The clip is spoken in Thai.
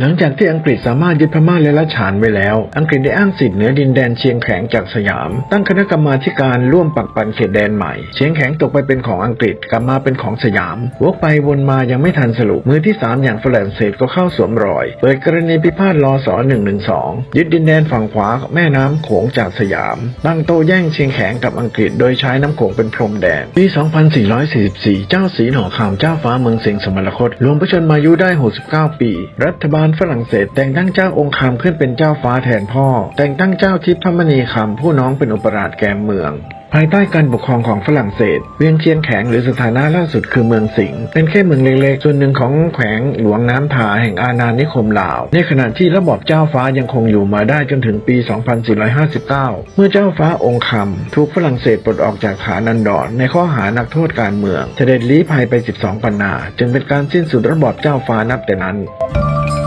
หลังจากที่อังกฤษสามารถยึดพม่าและละฉานไว้แล้ว อังกฤษได้อ้างสิทธิ์เหนือดินแดนเชียงแข็งจากสยาม ตั้งคณะกรรมาการร่วมปักปันเขตแดนใหม่ เชียงแข็งตกไปเป็นของอังกฤษกลับมาเป็นของสยาม วกไปวนมายังไม่ทันสรุป มือที่ 3 อย่างฝรั่งเศสก็เข้าสวมรอย เปิดกรณีพิพาทลศ112 ยึดดินแดนฝั่งขวาแม่น้ำโขงจากสยาม ตั้งโต้แย่งเชียงแข็งกับอังกฤษ โดยใช้น้ำโขงเป็นพรมแดน ปี 2444 เจ้าสีหนอคำเจ้าฟ้าเมืองสิงสมรคตรวมพระชนมายุได้ 69 ปี รัฐบาลฝรั่งเศส แต่งตั้งเจ้าองค์คำขึ้นเป็นเจ้าฟ้าแทนพ่อ แต่งตั้งเจ้าทิพย์พมณีคำผู้น้องเป็นอุปราชแกมเมืองภายใต้การปกครองของฝรั่งเศส เวียงเชียงแข็งหรือสถานะล่าสุดคือเมืองสิงห์เป็นแค่เมืองเล็กๆ ส่วนหนึ่งของแขวงหลวงน้ำทาแห่งอาณานิคมลาว ในขณะที่ระบอบเจ้าฟ้ายังคงอยู่มาได้จนถึงปี 2459 เมื่อเจ้าฟ้าองค์คำถูกฝรั่งเศสปลดออกจากฐานันดรในข้อหานักโทษการเมือง เสด็จลี้ภัยไป 12 ปันนา จึงเป็นการสิ้นสุดระบอบเจ้าฟ้านับแต่นั้น